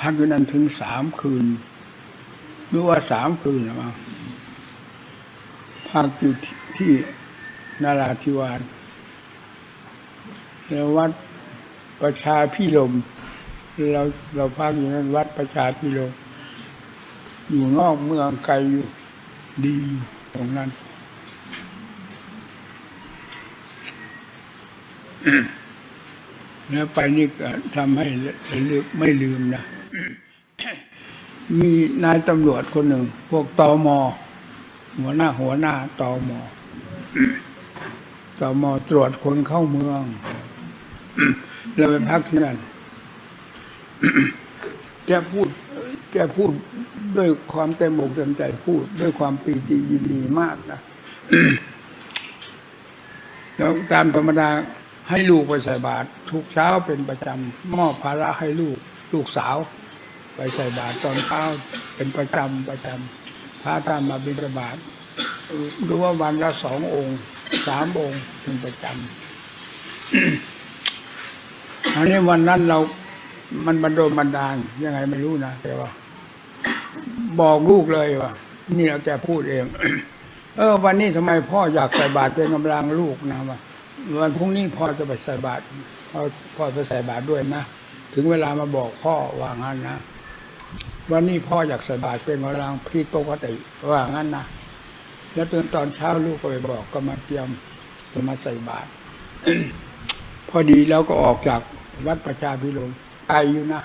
พักอยู่นั้นถึงสามคืนหรือว่าสามคืนนะมั้งพักอยู่ที่นาราธิวาสแล้ววัดประชาพิลมเราเราพักอยู่นั้นวัดประชาพิลมอยู่นอกเมืองไกลอยู่ดีอยู่ตรงนั้นแล้วไปนี่ก็ทำให้ไม่ลืมนะ มีนายตำรวจคนหนึ่ง พวกตอมอหัวหน้าหัวหน้าตอมอตอมอตรวจคนเข้าเมืองเราไปพักที่นั่นแกพูด แกพูดด้วยความเต็มอกเต็มใจพูด ด้วยความปีติยินดีมากนะแล้วตามธรรมดาให้ลูกไปใส่บาตรทุกเช้าเป็นประจำมอบภาระให้ลูก ลูกสาว ไปใส่บาตรตอนเช้าเป็นประจำประจำพระท่านมาบิณฑบาตรือว่าวันละสององค์สามองค์เป็นประจำอันนี้วันนั้นเรามันบันโดนบันดาลยังไงไม่รู้นะแต่ว่า บอกลูกเลยว่านี่เราแกพูดเอง เออ วันนี้ทำไมพ่ออยากใส่บาตรเป็นกำลังลูกนะว่าวันพรุ่งนี้พ่อจะไปใส่บาตรพ่อพ่อไปใส่บาตรด้วยนะ ถึงเวลามาบอกพ่อว่างั้นนะ วันนี้พ่ออยากใส่บาตรเป็นกำลังพี่ปกติว่างั้นนะแล้วตื่นตอนเช้าลูกก็ไปบอกก็มาเตรียมจะมาใส่บาตรพอดีแล้วก็ออกจากวัดประชาพิรมไกลอยู่นะ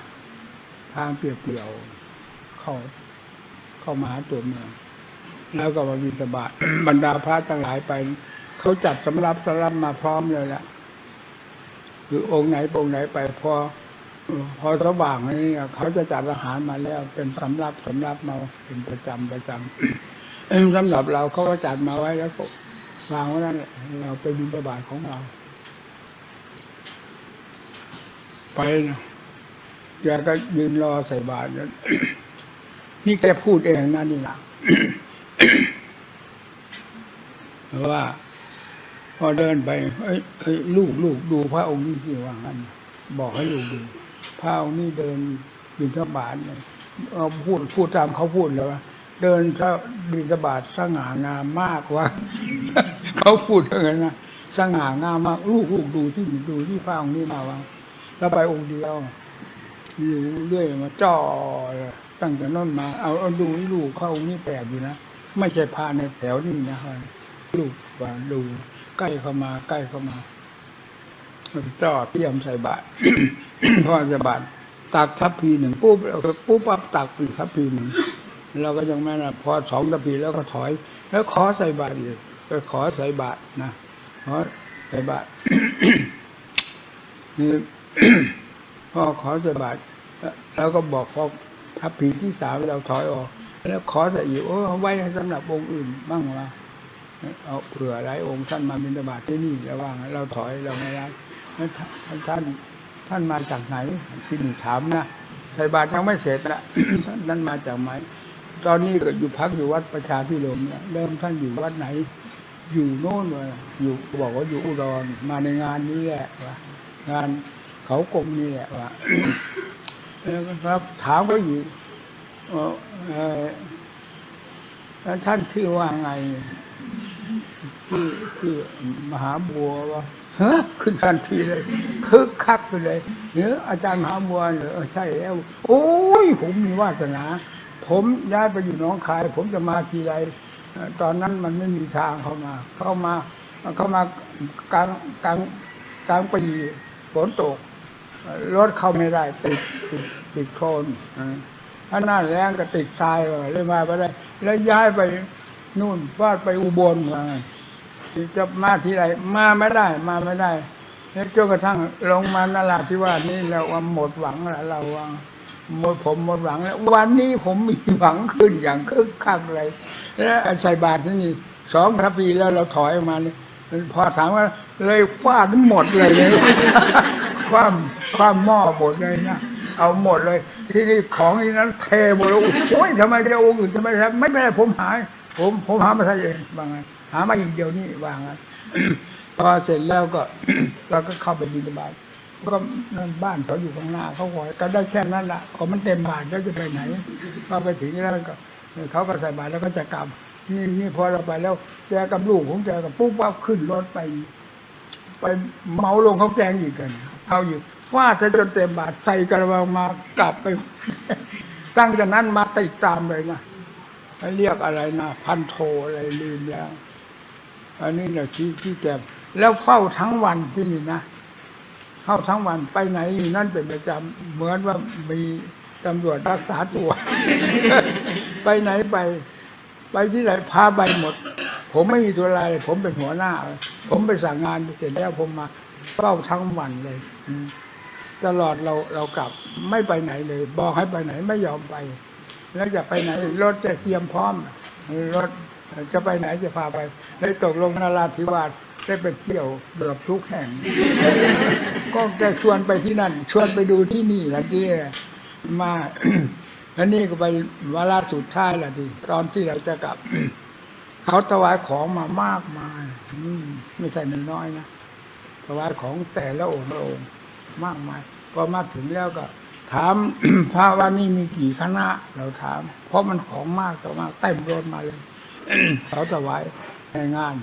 ทางเปลี่ยวๆเข้าเข้ามาหาตัวเมือง แล้วก็มาบิณฑบาตบรรดาพระทั้งหลายไป เขาจัดสำรับสำรับมาพร้อมเลยละคือองค์ไหนองค์ไหนไปพอ พอสว่างนี่เขาจะจัดอาหารมาแล้ว เป็นสำรับสำรับมาเป็นประจำประจำสำหรับเราเขาก็จัดมาไว้แล้วก็วางไว้นั่นแหละเราไปบิณฑบาตของเรา ไปนะแกก็ยืนรอใส่บาตรนั้นนี่แกพูดเองนะนี่นะว่า พอเดินไปเอ้ยลูกลูกดูพระองค์นี้ที่ว่างั้นบอกให้ลูกดู พระองค์นี้เดินบินทบาทเนี่ยเอาพูดพูดตามเขาพูดเลยว่าเดินพระบินทบาทสง่างามมากว่าเขาพูดอย่างนั้นนะสง่างามมากลูกลูกดูที่ดูที่พระองค์นี้มาว่าแล้วไปองค์เดียวอยู่เรื่อยมาจ่อตั้งแต่นั้นมา เอาเอาดูลูกเขาองค์นี้แปลกอยู่นะไม่ใช่พาในแถวนี้นะลูกว่าดูใกล้เข้ามาใกล้เข้ามา จ่อเตรียมใส่บาตรพอใส่บาตรตักทัพพีหนึ่งปุ๊บเราก็ปุ๊บปั๊บตักอีกทัพพีหนึ่งเราก็ยังไม่นะพอสองทัพพีแล้วก็ถอย แล้วขอใส่บาตรอีกก็ขอใส่บาตรนะขอใส่บาตรนี่พ่อขอใส่บาตรแล้วก็บอกพอทัพพีที่สามเราถอยออก แล้วขอใส่อีกโอ้ไว้ให้สำหรับองค์อื่นบ้างวะเอาเผื่อหลายองค์ท่านมาบิณฑบาตที่นี่แล้วว่างเราถอยเราไม่รับ ท่านท่านมาจากไหนที่นี่ถามนะใส่บาตรยังไม่เสร็จนะท่านมาจากไหนตอนนี้ก็อยู่พักอยู่วัดประชาพิรมเนี่ยเริ่มท่านอยู่วัดไหน อยู่โน่นเลยอยู่บอกว่าอยู่อุดรมาในงานนี้แหละวะงานเขากรมนี่แหละวะแล้วก็ถามเขาอีกเอ่อเอ่อท่านชื่อว่าไงชื่อคือมหาบัววะ ฮะขึ้นทันทีเลยคึกคักไปเลยเนื้ออาจารย์มหาบัวเหรอเอใช่แล้ว โอ้ย ผมมีวาสนา ผมย้ายไปอยู่หน้องคาย ผมจะมาทีไรตอนนั้นมันไม่มีทางเข้ามา เข้ามาเข้ามากลางกลางกลางปีฝนตกรถเข้าไม่ได้ติดติดติดโคลนถ้าหน้าแรงก็ติดทรายเลยมาไปได้ แล้วย้ายไปนู่นวาดไปอุบลมา จะมาที่ไรมาไม่ได้ มาไม่ได้แล้วจนกระทั่งลงมานาราธิวาสนี่เราว่าหมดหวังแล้วเราว่าหมดผมหมดหวังแล้ว วันนี้ผมมีหวังขึ้นอย่างคึกคักเลยแล้วใส่บาตรนี่สองทัพพีแล้วเราถอยออกมาเนี่ยพอถามว่าเลยฟาดหมดเลยเนี่ยความความหม้อหมดเลยนะเอาหมดเลย ที่นี่ของนี้นั้นเทหมดแล้วโอ้ยทำไมจะองค์อื่นทำไมครับไม่เป็นไรผมหาย ผมผมหามาใช่เองบางไงหามาอีกเดียวนี่วางไงพอเสร็จแล้วก็เราก็เข้าไปบิณฑบาตก็บ้านเขาอยู่ข้างหน้าเขาขอยก็ได้แค่นั้นละขอมันเต็มบาทแล้วจะไปไหนก็ไปถึงแล้วก็เขาก็ใส่บาตรแล้วก็จะกลับนี่นี่พอเราไปแล้วแกกับลูกของแกกับปุ๊บปั๊บขึ้นรถไป ไปเมาลงเขาแกงอีกกัน เอาอยู่ฟาดซะจนเต็มบาทใส่กระบังมากลับไป ตั้งแต่นั้นมาติดตามเลยนะเรียกอะไรนะพันโทอะไรลืมแล้ว อันนี้เนี่ยที่ที่แกแล้วเฝ้าทั้งวันที่นี่นะเข้าทั้งวันไปไหนอยู่นั่นเป็นประจำเหมือนว่ามีตำรวจรักษาตัว ไปไหนไป ไปที่ไหนพาไปหมด ผมไม่มีตัวลายผมเป็นหัวหน้า ผมไปสั่งงานเสร็จแล้วผมมาเฝ้าทั้งวันเลยตลอดเราเรากลับไม่ไปไหนเลย บอกให้ไปไหนไม่ยอมไป แล้วจะไปไหนรถจะเตรียมพร้อมรถ จะไปไหนจะพาไปได้ตกลงนาราธิวาสได้ไปเที่ยวเกือบทุกแห่ง ก็แกชวนไปที่นั่น ชวนไปดูที่นี่ละที่มาแล้วนี่ก็ไปวาระสุดท้ายละดิตอนที่เราจะกลับ เขาถวายของมามากมายมไม่ใช่น้อยนะถวายของแต่ละองค์ละองค์มากมายพอมาถึงแล้วก็ ถามพระว่านี่มีกี่คณะ เราถาม เพราะมันของมากต่อมากเต็มรถมาเลย เขาถวายในงาน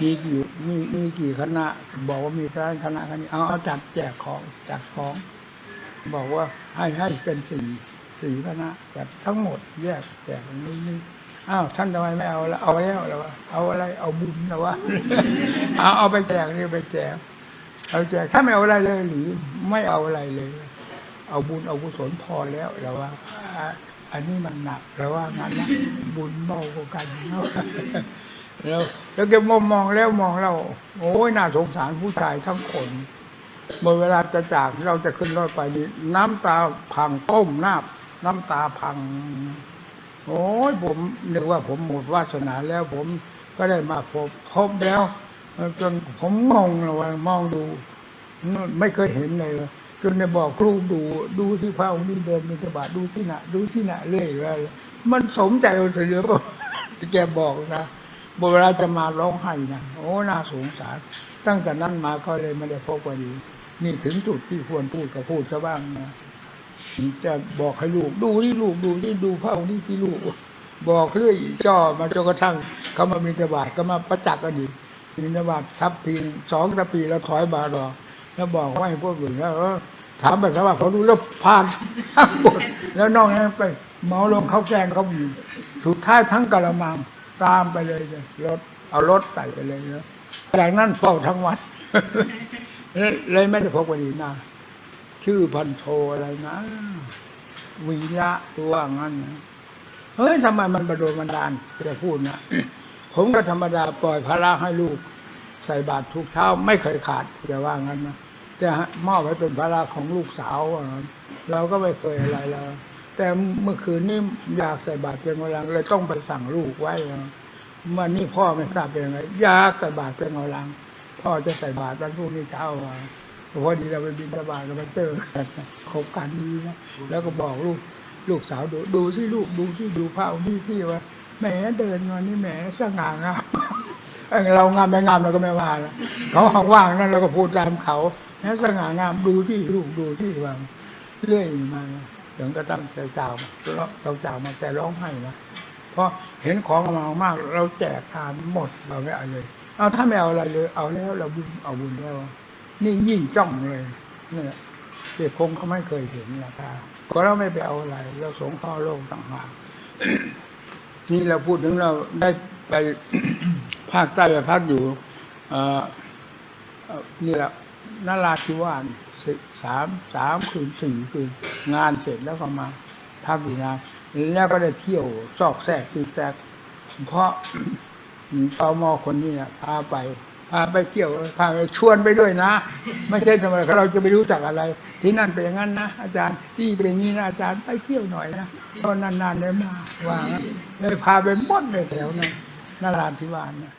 มีกี่มีมีกี่คณะ บอกว่ามีท่านคณะคณะเอาเอาจัดแจกของจัดของ บอกว่าให้ให้เป็นสี่สี่คณะจัดทั้งหมดแยกแจกอย่างนี้นี่อ้าวท่านทำไมไม่เอาละเอาแล้วแล้วเอาอะไรเอาบุญแล้ววะเอาเอาไปแจกนี่ไปแจกเอาแจกถ้าไม่เอาอะไรเลยหรือไม่เอาอะไรเลย เอาบุญเอากุศลพอแล้วแล้วว่า อันนี้มันหนักแล้วว่างั้นนะบุญเบากว่ากันเนาะแล้วแล้วแกมองมองแล้วมองเราโอ้ยน่าสงสารผู้ชายทั้งคนเมื่อเวลาจะจากเราจะขึ้นรถไปนี่น้ำตาพังต้มหน้ำน้ำตาพัง โอ้ยผมนึกว่าผมหมดวาสนาแล้วผมก็ได้มาพบพบแล้วจนผมงงเลยว่ามองดู ไม่เคยเห็นเลย จนได้บอกครูดูดูที่พระองค์นี่เดินมีสบาทดูที่หนะดูที่หนะเรื่อยว่ามันสมใจเอาเสียเหลือเปล่าแกบอกนะเวลาจะมาร้องไห้นะโอ้น่าสงสาร ตั้งแต่นั้นมาก็เลยไม่ได้พบกันอีกนี่ถึงจุดที่ควรพูดก็พูดซะบ้างนะจะบอกให้ลูกดูที่ลูกดูที่ดูพระองค์นี่ที่ลูก บอกเรื่อยจ่อมาจนกระทั่งเขามามีตบาทก็มาประจักษ์กันอีกมีตบาททับทีสองทับปีแล้วถอยบาดอ แล้วบอกว่าให้พวกอื่นแล้วถามไปสว่าเขาดูแล้วพานทั้งหมดแล้วนอกนั้นไปเมาลงเขาแกงเขาอยู่สุดท้ายทั้งกะละมังตามไปเลยเลยรถเอารถใส่ไปเลยนะจากนั้นเฝ้าทั้งวันเลยไม่ได้พบกันอีกนะชื่อพันโทอะไรนะวีระตัวงั้นเฮ้ยทำไมมันประโดนบันดาลจะพูดนะผมก็ธรรมดาปล่อยภาระให้ลูก ใส่บาตรทุกเช้าไม่เคยขาดอย่าว่างั้นนะ แต่มอบไว้เป็นภาระของลูกสาวเราก็ไม่เคยอะไรแล้วแต่เมื่อคืนนี้อยากใส่บาตรเป็นวันหลังเลยต้องไปสั่งลูกไว้วันนี่พ่อไม่ทราบเป็นไงอยากใส่บาตรเป็นวันหลังพ่อจะใส่บาตรวันพรุ่งนี้เช้ามาพอดีเราไปบินบาตก็ไปเจอกันคบกันดีนะแล้วก็บอกลูกลูกสาวดูดูที่ลูกดูที่ดูพระองค์ที่ที่ว่าแหมเดินวันนี้แหมสง่างามเรางามไม่งามเราก็ไม่ว่าละเขาว่างนั่นเราก็พูดตามเขา แล้วสง่างามดูที่ลูกดูที่วางเรื่อยมาถึงก็ตั้งใจจ่าวเราจ่าวมาใจร้องไห้นะเพราะเห็นของมามาก เราแจกทานหมดเราไม่เอาเลย เอาถ้าไม่เอาอะไรเลย เอาแล้วเราบุญเอาบุญแล้ว นี่ยิ่งจ้องเลยเนี่ยเด็กคงเขาไม่เคยเห็นนะครับเพราะเราไม่ไปเอาอะไร เราสงเคราะห์โลกต่างหากนี่เราพูดถึงเราได้ไปภาคใต้ไปพักอยู่เอ่อเอ่อ นี่แหละนราธิวาสสามสามคืนสี่คืนงานเสร็จแล้วก็มาพักอยู่งานแล้วก็ได้เที่ยวซอกแซกซีแซกเพราะตมอคนนี้นะพาไปพาไปเที่ยวพาไปชวนไปด้วยนะ ไม่ใช่ทำไมเราจะไปรู้จักอะไร ที่นั่นเป็นอย่างนั้นนะอาจารย์ที่เป็นอย่างนี้นะอาจารย์ไปเที่ยวหน่อยนะตอนนานๆได้มาว่าเลยพาไปหมดเลยแถวนั้นนราธิวาสนะ